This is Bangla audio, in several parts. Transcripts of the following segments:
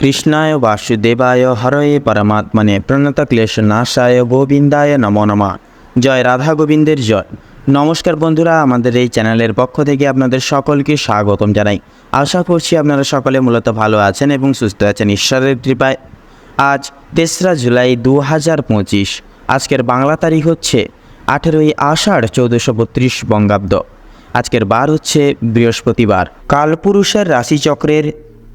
কৃষ্ণায় বাসুদেবায় হরয়ে পরমাত্মনে প্রণত ক্লেশ নাশায় গোবিন্দায় নমো নমঃ। জয় রাধা গোবিন্দের জয়। নমস্কার বন্ধুরা, আমাদের এই চ্যানেলের পক্ষ থেকে আপনাদের সকলকে স্বাগতম জানাই। আশা করছি আপনারা সকলে মূলত ভালো আছেন এবং সুস্থ আছেন ঈশ্বরের কৃপায়। আজ তেসরা জুলাই দু হাজার পঁচিশ, আজকের বাংলা তারিখ হচ্ছে আঠেরোই আষাঢ় চৌদ্দশো বত্রিশ বঙ্গাব্দ। আজকের বার হচ্ছে বৃহস্পতিবার। কালপুরুষের রাশিচক্রের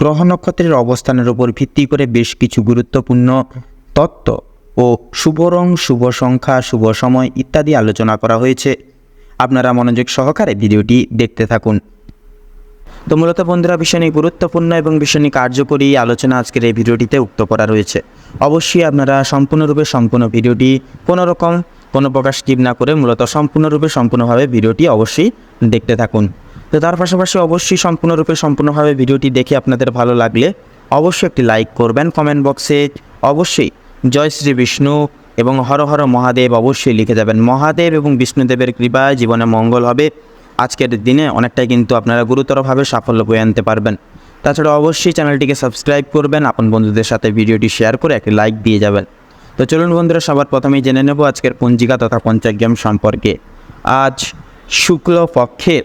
গ্রহ নক্ষত্রের অবস্থানের উপর ভিত্তি করে বেশ কিছু গুরুত্বপূর্ণ তত্ত্ব ও শুভ রং, শুভ সংখ্যা, শুভ সময় ইত্যাদি আলোচনা করা হয়েছে। আপনারা মনোযোগ সহকারে ভিডিওটি দেখতে থাকুন। তো মূলত বন্ধুরা ভীষণ গুরুত্বপূর্ণ এবং ভীষণ কার্যকরী আলোচনা আজকের এই ভিডিওটিতে উক্ত করা রয়েছে। অবশ্যই আপনারা সম্পূর্ণরূপে সম্পূর্ণ ভিডিওটি কোনো রকম কোনো প্রকাশ স্কিপ না করে মূলত সম্পূর্ণরূপে সম্পূর্ণভাবে ভিডিওটি অবশ্যই দেখতে থাকুন। তো তার পাশাপাশি অবশ্যই সম্পূর্ণরূপে সম্পূর্ণভাবে ভিডিওটি দেখে আপনাদের ভালো লাগলে অবশ্যই একটি লাইক করবেন কমেন্ট বক্সে। অবশ্যই জয় শ্রী বিষ্ণু এবং হর হর মহাদেব অবশ্যই লিখে যাবেন। মহাদেব এবং বিষ্ণুদেবের কৃপায় জীবনে মঙ্গল হবে। আজকের দিনে অনেকটাই কিন্তু আপনারা গুরুতরভাবে সাফল্য বয়ে আনতে পারবেন। তাছাড়া অবশ্যই চ্যানেলটিকে সাবস্ক্রাইব করবেন। আপন বন্ধুদের সাথে ভিডিওটি শেয়ার করে একটি লাইক দিয়ে যাবেন। তো চলুন বন্ধুরা, সবার প্রথমেই জেনে নেব আজকের পঞ্জিকা তথা পঞ্চাগ্রাম সম্পর্কে। আজ শুক্ল পক্ষের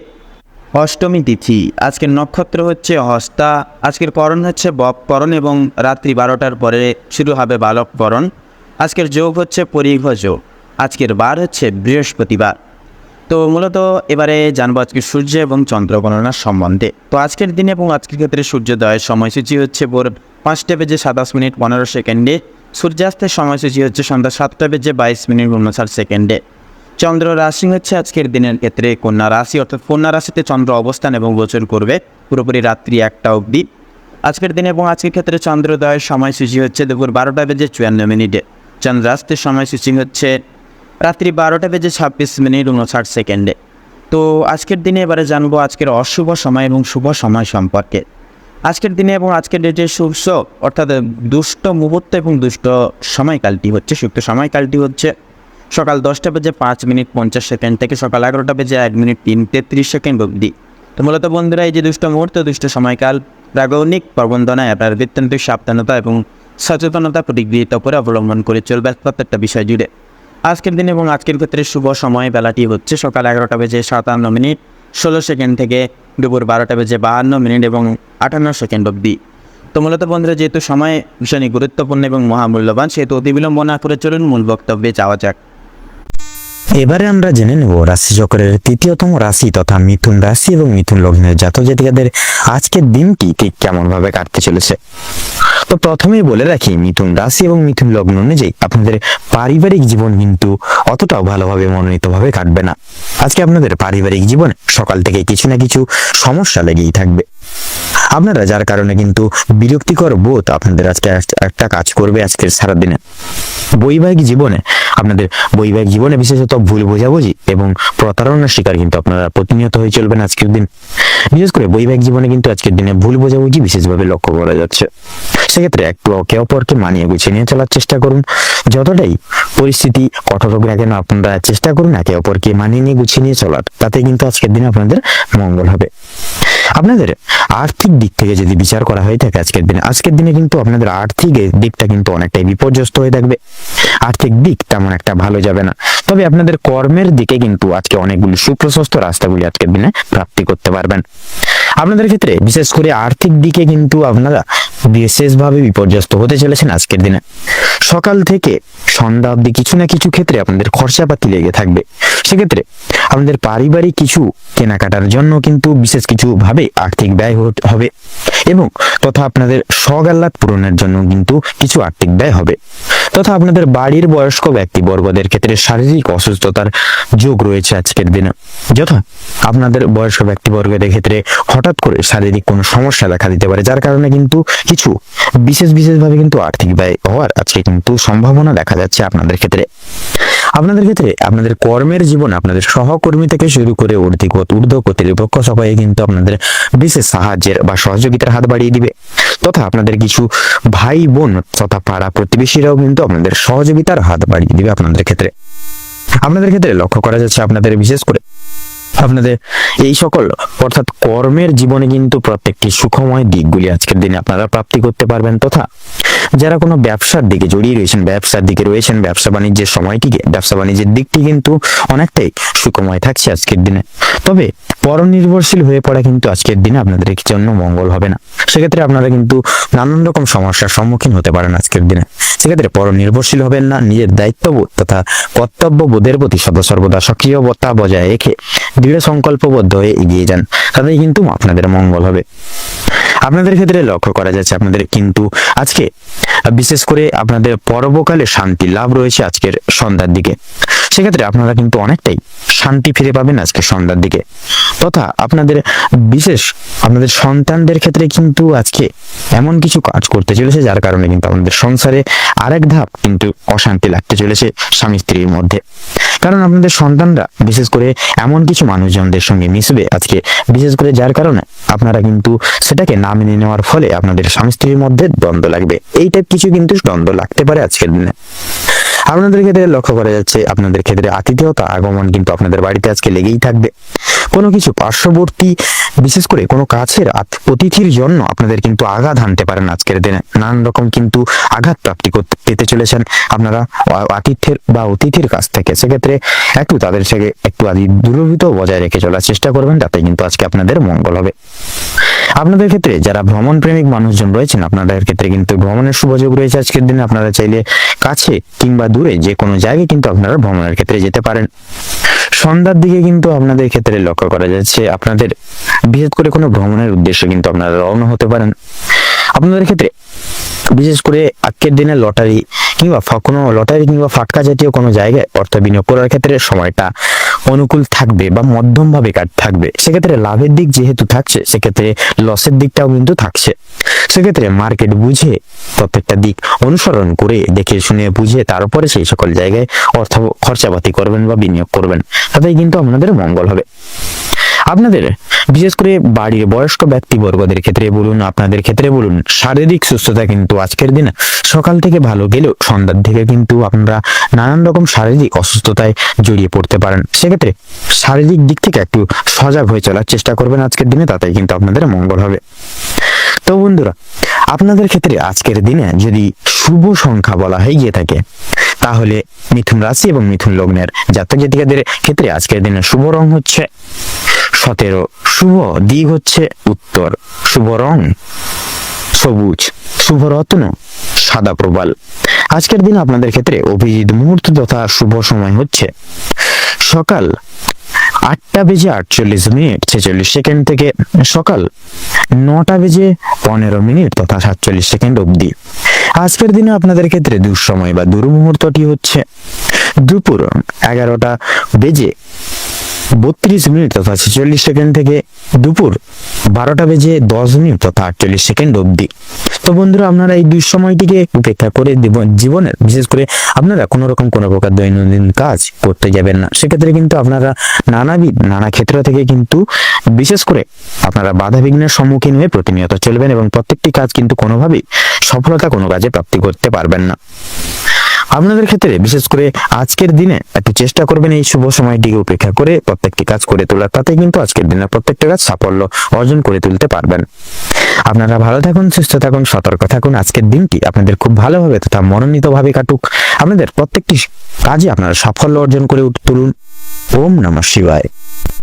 অষ্টমী তিথি। আজকের নক্ষত্র হচ্ছে হস্তা আজকের করণ হচ্ছে বপকরণ এবং রাত্রি বারোটার পরে শুরু হবে বালককরণ আজকের যোগ হচ্ছে পরিঘ যোগ। আজকের বার হচ্ছে বৃহস্পতিবার। তো মূলত এবারে জানব আজকে সূর্য এবং চন্দ্র গণনার সম্বন্ধে। তো আজকের দিনে এবং আজকের ক্ষেত্রে সূর্যোদয়ের সময়সূচি হচ্ছে ভোর পাঁচটা বেজে সাতাশ মিনিট পনেরো সেকেন্ডে। সূর্যাস্তের সময়সূচি হচ্ছে সন্ধ্যা সাতটা বেজে বাইশ মিনিট উনষাট সেকেন্ডে। চন্দ্র রাশি হচ্ছে আজকের দিনের ক্ষেত্রে কন্যা রাশি, অর্থাৎ কন্যা রাশিতে চন্দ্র অবস্থান এবং গোচর করবে পুরোপুরি রাত্রি একটা অবধি। আজকের দিনে এবং আজকের ক্ষেত্রে চন্দ্রোদয়ের সময়সূচি হচ্ছে দুপুর বারোটা বেজে চুয়ান্ন মিনিটে। চন্দ্রাস্তের সময়সূচি হচ্ছে রাত্রি বারোটা বেজে ছাব্বিশ মিনিট উনষাট সেকেন্ডে। তো আজকের দিনে এবারে জানব আজকের অশুভ সময় এবং শুভ সময় সম্পর্কে। আজকের দিনে এবং আজকের ডেটে শুভ অর্থাৎ দুষ্ট মুহূর্ত এবং দুষ্ট সময়কালটি হচ্ছে, সুপ্ত সময়কালটি হচ্ছে সকাল দশটা বেজে পাঁচ মিনিট পঞ্চাশ সেকেন্ড থেকে সকাল এগারোটা বেজে এক মিনিট তিন তেত্রিশ সেকেন্ড অবধি। তো মূলত বন্ধুরা, এই যে দুষ্ট মুহূর্ত, দুষ্ট সময়কাল রাগৌনিক প্রবন্ধনায় আপনার বৃত্তান্ত, সাবধানতা এবং সচেতনতা প্রতিগৃহীত করে অবলম্বন করে চলবে প্রত্যেকটা বিষয় জুড়ে। আজকের দিন এবং আজকের ক্ষেত্রে শুভ সময়, বেলাটি হচ্ছে সকাল এগারোটা বেজে সাতান্ন মিনিট, ষোলো সেকেন্ড থেকে দুপুর বারোটা বেজে বাহান্ন মিনিট এবং আটান্ন সেকেন্ড অবধি। তো মূলত বন্ধুরা, যেহেতু সময় ভীষণই গুরুত্বপূর্ণ এবং মহামূল্যবান, সেহেতু অতি বিলম্ব না করে চলুন, মূল বক্তব্যে যাওয়া যাক। এবারে আমরা জেনে নেব রাশিচক্রের তৃতীয়তম রাশি তথা মিথুন রাশি এবং মিথুন লগ্নের জাতক জাতিকাদের আজকের দিনটি ঠিক কেমন ভাবে কাটতে চলেছে। তো প্রথমেই বলে রাখি, মিথুন রাশি এবং মিথুন লগ্ন অনুযায়ী আপনাদের পারিবারিক জীবন কিন্তু অতটাও ভালোভাবে মনোনীতভাবে কাটবে না। আজকে আপনাদের পারিবারিক জীবনে সকাল থেকে কিছু না কিছু সমস্যা লেগেই থাকবে। আপনারা যার কারণে কিন্তু বিরক্তিকর বোধ আপনাদের আজকে একটা কাজ করবে আজকের সারাদিনে। বৈবাহিক জীবনে আপনাদের বৈবাহিক জীবনে বিশেষত ভুল বোঝাবুঝি এবং প্রতারণার শিকার কিন্তু আপনারা প্রতিনিয়ত হয়ে চলবেন আজকের দিন। বিশেষ করে বৈবাহিক জীবনে কিন্তু আজকের দিনে ভুল বোঝাবুঝি বিশেষভাবে লক্ষ্য করা যাচ্ছে। সেক্ষেত্রে একে অপরকে মানিয়ে গুছিয়ে নিয়ে চলার চেষ্টা করুন। যতটাই পরিস্থিতি কঠোর হোক না কেন, আপনারা চেষ্টা করুন একে অপরকে মানিয়ে নিয়ে গুছিয়ে নিয়ে চলার। তাতে কিন্তু আজকের দিনে আপনাদের মঙ্গল হবে। আপনাদের আর্থিক দিক থেকে যদি বিচার করা হয়ে থাকে আজকের দিনে আজকের দিনে কিন্তু আপনাদের আর্থিক দিকটা কিন্তু অনেকটাই বিপর্যস্ত হয়ে থাকবে। আর্থিক দিক তেমন একটা ভালো যাবে না। তবে আপনাদের কর্মের দিকে কিন্তু আজকে অনেকগুলি সুপ্রশস্ত রাস্তাগুলি আজকের দিনে প্রাপ্তি করতে পারবেন। আপনাদের ক্ষেত্রে বিশেষ করে আর্থিক দিকে কিন্তু আপনারা বিশেষভাবে বিপর্যস্ত হতে চলেছেন আজকের দিনে। সকাল থেকে সন্ধ্যা অব্দি কিছু না কিছু ক্ষেত্রে আপনাদের খরচাপাতি লেগে থাকবে। সেক্ষেত্রে আপনাদের পারিবারিক কিছু কেনাকাটার জন্য কিন্তু বিশেষ কিছু ভাবে আর্থিক ব্যয় হবে। এবং তথা আপনাদের শখ আহ্লাদ পূরণের জন্য কিন্তু কিছু আর্থিক ব্যয় হবে। তথা আপনাদের বাড়ির বয়স্ক ব্যক্তিবর্গদের ক্ষেত্রে শারীরিক অসুস্থতার যোগ রয়েছে আজকের দিনে। যথা আপনাদের বয়স্ক ব্যক্তিবর্গদের ক্ষেত্রে হঠাৎ করে শারীরিক কোনো সমস্যা দেখা দিতে পারে, যার কারণে কিন্তু কিছু বিশেষ বিশেষভাবে কিন্তু আর্থিক ব্যয় হওয়ার আজকে কিন্তু সম্ভাবনা দেখা যাচ্ছে আপনাদের ক্ষেত্রে। আপনাদের ক্ষেত্রে আপনাদের কর্মের জীবন, আপনাদের সহকর্মী থেকে শুরু করে ঊর্ধ্বগত ঊর্ধ্ব কর্তৃপক্ষ সবাই কিন্তু আপনাদের বিশেষ সাহায্যের বা সহযোগিতার হাত বাড়িয়ে দিবে। তথা আপনাদের কিছু ভাই বোন তথা পাড়া প্রতিবেশীরাও কিন্তু আপনাদের সহযোগিতার হাত বাড়িয়ে দিবে আপনাদের ক্ষেত্রে। আপনাদের ক্ষেত্রে লক্ষ্য করা যাচ্ছে আপনাদের বিশেষ করে আপনাদের এই সকল অর্থাৎ কর্মের জীবনে কিন্তু প্রত্যেকটি সুখময় দিকগুলি আজকের দিনে আপনারা প্রাপ্তি করতে পারবেন। তথা যারা কোনো ব্যবসার দিকে জড়িয়ে রয়েছেন, ব্যবসার দিকে রয়েছেন, ব্যবসা বাণিজ্যের সময়টিকে, ব্যবসা বাণিজ্যের দিকটি কিন্তু অনেকটাই সুখময় থাকছে আজকের দিনে। তবে পরনির্ভরশীল হয়ে পড়া কিন্তু আজকের দিনে আপনাদের জন্য মঙ্গল হবে না। সেক্ষেত্রে আপনারা কিন্তু নানান রকম সমস্যার সম্মুখীন হতে পারেন আজকের দিনে। সেক্ষেত্রে পরনির্ভরশীল হবেন না, নিজের দায়িত্ববোধ তথা কর্তব্য বোধের প্রতি সদা সর্বদা সক্রিয়তা বজায় রেখে দৃঢ় সংকল্পবদ্ধ হয়ে এগিয়ে যান, তাতেই কিন্তু আপনাদের মঙ্গল হবে। আপনাদের ক্ষেত্রে লক্ষ্য করা যাচ্ছে আপনাদের কিন্তু আজকে, বিশেষ করে আপনাদের পরবকালে শান্তি লাভ রয়েছে আজকের সন্ধ্যার দিকে। সেক্ষেত্রে আপনারা কিন্তু অনেকটাই শান্তি ফিরে পাবেন আজকে সন্ধ্যার দিকে। তথা আপনাদের বিশেষ, আপনাদের সন্তানদের ক্ষেত্রে কিন্তু আজকে এমন কিছু কাজ করতে চলেছে, যার কারণে কিন্তু আপনাদের সংসারে আরেক ধাপ কিন্তু অশান্তি লাগতে চলেছে স্বামী স্ত্রীর মধ্যে। কারণ আপনাদের সন্তানরা, বিশেষ করে এমন কিছু মানুষজনদের সঙ্গে মিশবে আজকে। বিশেষ করে যার কারণে আপনারা কিন্তু সেটাকে না মেনে নেওয়ার ফলে আপনাদের স্বামী স্ত্রীর মধ্যে দ্বন্দ্ব লাগবে। এই টাইপ কিছু কিন্তু দ্বন্দ্ব লাগতে পারে আজকের দিনে। আপনাদের ক্ষেত্রে লক্ষ্য করা যাচ্ছে, আপনাদের ক্ষেত্রে আতিথেয়তা আগমন কিন্তু আপনাদের বাড়িতে আজকে লেগেই থাকবে। কোনো কিছু পার্শ্ববর্তী, বিশেষ করে কোনো কাছের অতিথির জন্য আপনাদের কিন্তু আঘাত হানতে পারেন আজকের দিনে। নানান রকম কিন্তু আঘাত প্রাপ্তি করতে পেতে চলেছেন আপনারা আতিথ্যের বা অতিথির কাছ থেকে। সেক্ষেত্রে একটু তাদের থেকে একটু আদি দূরভূত বজায় রেখে চলার চেষ্টা করবেন তাতে কিন্তু আজকে আপনাদের মঙ্গল হবে। আপনাদের ক্ষেত্রে যারা ভ্রমণ প্রেমিক মানুষজন রয়েছেন, আপনাদের ক্ষেত্রে কিন্তু ভ্রমণের সুযোগ রয়েছে আজকের দিনে। আপনারা চাইলে কাছে কিংবা দূরে যে কোনো জায়গায় কিন্তু আপনারা ভ্রমণের ক্ষেত্রে যেতে পারেন। সন্ধ্যার দিকে কিন্তু আপনাদের ক্ষেত্রে লক্ষ্য করা যাচ্ছে, আপনাদের বিশেষ করে কোনো ভ্রমণের উদ্দেশ্য কিন্তু আপনারা রওনা হতে পারেন। আপনাদের ক্ষেত্রে বিশেষ করে আজকের দিনে লটারি কিংবা কোনো লটারি কিংবা ফাটকা জাতীয় কোনো জায়গায় অর্থ বিনিয়োগ করার ক্ষেত্রে সময়টা অনুকূল থাকবে বা মধ্যম ভাবে কাট থাকবে। সেক্ষেত্রে লাভের দিক যেহেতু থাকছে, সেক্ষেত্রে লসের দিকটাও কিন্তু থাকছে। সেক্ষেত্রে মার্কেট বুঝে প্রত্যেকটা দিক অনুসরণ করে দেখে শুনে বুঝে তারপরে সেই সকল জায়গায় অর্থ খরচাপাতি করবেন বা বিনিয়োগ করবেন। তাতেই কিন্তু আপনাদের মঙ্গল হবে। আপনাদের, বিশেষ করে বাড়ির বয়স্ক ব্যক্তিবর্গদের ক্ষেত্রে বলুন, আপনাদের ক্ষেত্রে বলুন, শারীরিক সুস্থতা কিন্তু আজকের দিনে সকাল থেকে ভালো গেলেও সন্ধ্যার দিকে কিন্তু আপনারা নানান রকম শারীরিক অসুস্থতায় জড়িয়ে পড়তে পারেন। সেক্ষেত্রে শারীরিক দিক থেকে একটু সজাগ হয়ে চলার চেষ্টা করবেন আজকের দিনে, তাতেই কিন্তু আপনাদের মঙ্গল হবে। তো বন্ধুরা, আপনাদের ক্ষেত্রে আজকের দিনে যদি শুভ সংখ্যা বলা হয়ে গিয়ে থাকে, তাহলে মিথুন রাশি এবং মিথুন লগ্নের জাতক জাতিকাদের ক্ষেত্রে আজকের দিনে শুভ রং হচ্ছে সতেরো। শুভ দিক হচ্ছে উত্তর। শুভ রং সবুজ। শুভ রত্ন সাদা প্রবাল। আজকের দিন আপনাদের ক্ষেত্রে অভিজিৎ মুহূর্ত তথা শুভ সময় হচ্ছে সকাল আটটা বেজে আটচল্লিশ মিনিট, ছেচল্লিশ সেকেন্ড থেকে সকাল নটা বেজে পনেরো মিনিট তথা সাতচল্লিশ সেকেন্ড অবধি। আজকের দিনে আপনাদের ক্ষেত্রে দুঃসময় বা দুর্মুহূর্তটি হচ্ছে দুপুর এগারোটা বেজে বত্রিশ মিনিট তথা ছেচল্লিশ সেকেন্ড থেকে দুপুর বারোটা বেজে দশ মিনিট তথা আটচল্লিশ সেকেন্ড অবধি। তো বন্ধুরা, আপনারা এই দুই সময়টিকে উপেক্ষা করে জীবন- জীবনের, বিশেষ করে আপনারা কোনো রকম কোনো প্রকার দৈনন্দিন কাজ করতে যাবেন না। সেক্ষেত্রে কিন্তু আপনারা নানাবিধ, নানা ক্ষেত্র থেকে কিন্তু বিশেষ করে আপনারা বাধা বিঘ্নের সম্মুখীন হয়ে প্রতিনিয়ত চলবেন এবং প্রত্যেকটি কাজ কিন্তু কোনোভাবেই সফলতা কোনো কাজে প্রাপ্তি করতে পারবেন না। আপনাদের ক্ষেত্রে, বিশেষ করে আজকের দিনে, একটু চেষ্টা করবেন এই শুভ সময়টিকে উপেক্ষা করে প্রত্যেকটি কাজ করে তোলার। তাতে কিন্তু আজকের দিনে প্রত্যেকটা কাজ সাফল্য অর্জন করে তুলতে পারবেন। আপনারা ভালো থাকুন, সুস্থ থাকুন, সতর্ক থাকুন। আজকের দিনটি আপনাদের খুব ভালোভাবে তথা মনোনীতভাবে কাটুক। আপনাদের প্রত্যেকটি কাজে আপনারা সাফল্য অর্জন করে তুলুন। ওম নমঃ শিবায়।